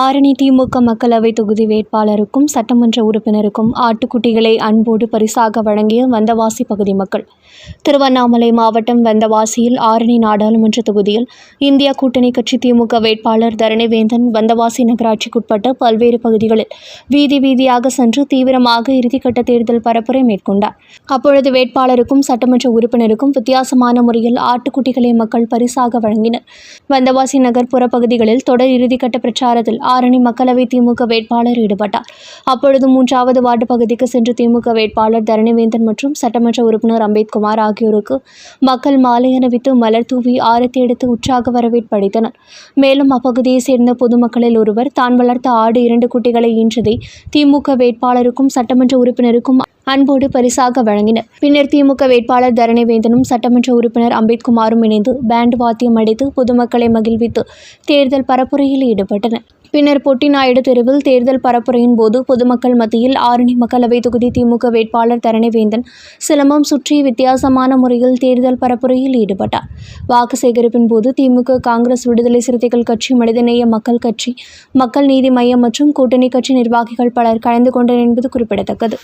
ஆரணி திமுக மக்களவை தொகுதி வேட்பாளருக்கும் சட்டமன்ற உறுப்பினருக்கும் ஆட்டுக்குட்டிகளை அன்போடு பரிசாக வழங்கிய வந்தவாசி பகுதி மக்கள். திருவண்ணாமலை மாவட்டம் வந்தவாசியில் ஆரணி நாடாளுமன்ற தொகுதியில் இந்தியா கூட்டணி கட்சி திமுக வேட்பாளர் தரணிவேந்தன் வந்தவாசி நகராட்சிக்குட்பட்ட பல்வேறு பகுதிகளில் வீதி வீதியாக சென்று தீவிரமாக இறுதிக்கட்ட தேர்தல் பரப்புரை மேற்கொண்டார். அப்பொழுது வேட்பாளருக்கும் சட்டமன்ற உறுப்பினருக்கும் வித்தியாசமான முறையில் ஆட்டுக்குட்டிகளை மக்கள் பரிசாக வழங்கினர். வந்தவாசி நகர் புறப்பகுதிகளில் தொடர் இறுதிக்கட்ட பிரச்சாரத்தில் ஆரணி மக்களவை திமுக வேட்பாளர் ஈடுபட்டார். அப்பொழுது மூன்றாவது வார்டு பகுதிக்கு சென்று திமுக வேட்பாளர் தரணிவேந்தன் மற்றும் சட்டமன்ற உறுப்பினர் அம்பேத்குமார் ஆகியோருக்கு மக்கள் மாலை அணிவித்து மலர் தூவி ஆரத்தி எடுத்து உற்சாக வரவேற்பு அளித்தனர். மேலும் அப்பகுதியைச் சேர்ந்த பொதுமக்களில் ஒருவர் தான் வளர்த்த ஆடு இரண்டு குட்டிகளை ஈன்றதை திமுக வேட்பாளருக்கும் சட்டமன்ற உறுப்பினருக்கும் அன்போடு பரிசாக வழங்கினர் பின்னர் திமுக வேட்பாளர் தரணிவேந்தனும் சட்டமன்ற உறுப்பினர் அம்பேத்குமாரும் இணைந்து பேண்ட் வாத்தியம் அடித்து பொதுமக்களை மகிழ்வித்து தேர்தல் பரப்புரையில் ஈடுபட்டனர். பின்னர் பொட்டிநாயுடு தெருவில் தேர்தல் பரப்புரையின் போது பொதுமக்கள் மத்தியில் ஆரணி மக்களவை தொகுதி திமுக வேட்பாளர் தரணிவேந்தன் சிலம்பம் சுற்றி வித்தியாசமான முறையில் தேர்தல் பரப்புரையில் ஈடுபட்டார். வாக்கு சேகரிப்பின் போது திமுக காங்கிரஸ் விடுதலை சிறுத்தைகள் கட்சி மனிதநேய மக்கள் கட்சி மக்கள் நீதி மையம் மற்றும் கூட்டணி கட்சி நிர்வாகிகள் பலர் கலந்து கொண்டனர் என்பது குறிப்பிடத்தக்கது.